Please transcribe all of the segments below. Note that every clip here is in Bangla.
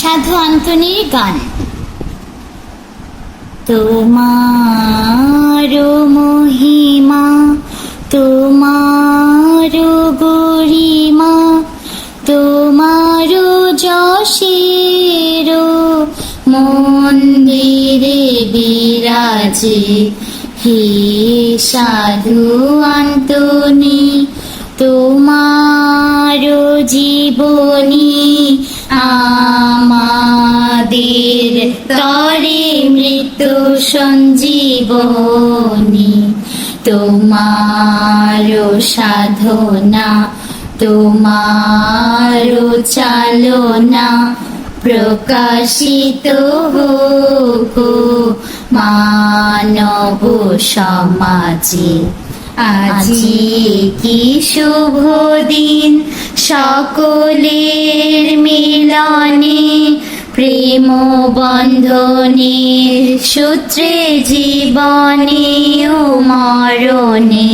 সাধু আন্তনির গান। তোমার মহিমা তোমার গরিমা তোমার যশের মন্দিরে বিরাজে। হে সাধু আন্তনি তোমার জীবনী আমাদের তরে মৃত্যু সঞ্জীবনী। তোমার সাধনা তোমার চালনা প্রকাশিত হোক মানব সমাজে। আজি কি শুভ দিন? সকলের মিলনে প্রেম বন্ধনের সূত্রে জীবনে ও মরণে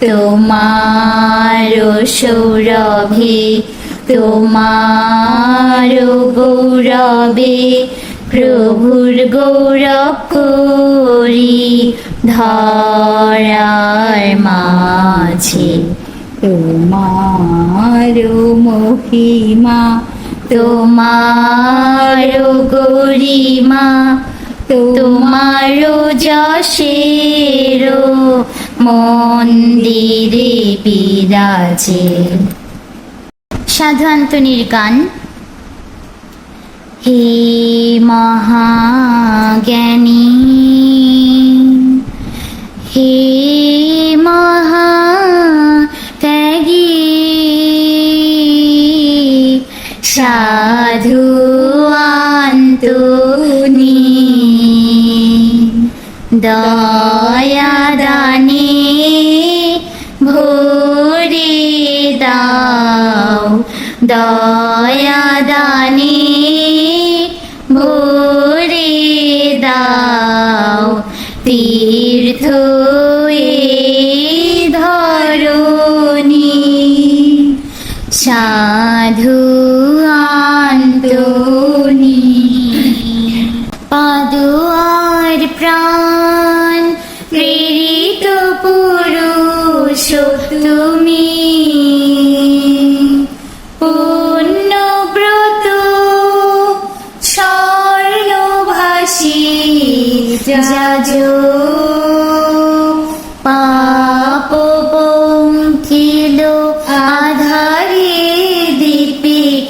তোমার সৌরভে, তোমার গৌরবে প্রভুর গৌরব করি ধরার মাঝে তোমার মহিমা তোমার গরিমা তোমার যশের মন্দিরে বিরাজে। সাধু আন্তনির গান। হে মহাজ্ঞানী, হে সাধু আন্তনি দয়া দানে ভরে দাও। দয়া দানে ভরে দাও। তীর্থ আন্তনি পাদুয়ার প্রাণ প্রেরিত পুরুষ তুমি। পুণ্যব্রত স্বর্ণভাসী যাজ।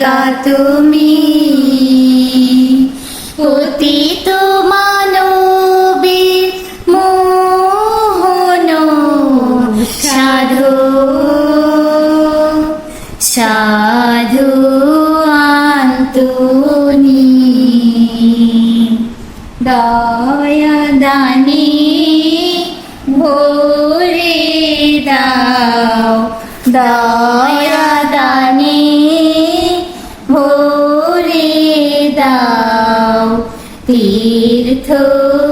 দীপিকা তুমি? পতিত মানবে মোহন সাধু। সাধু আন্তনি। দয়া দানি ভোরে দাও। দয়া ভোরে দাও তীর্থ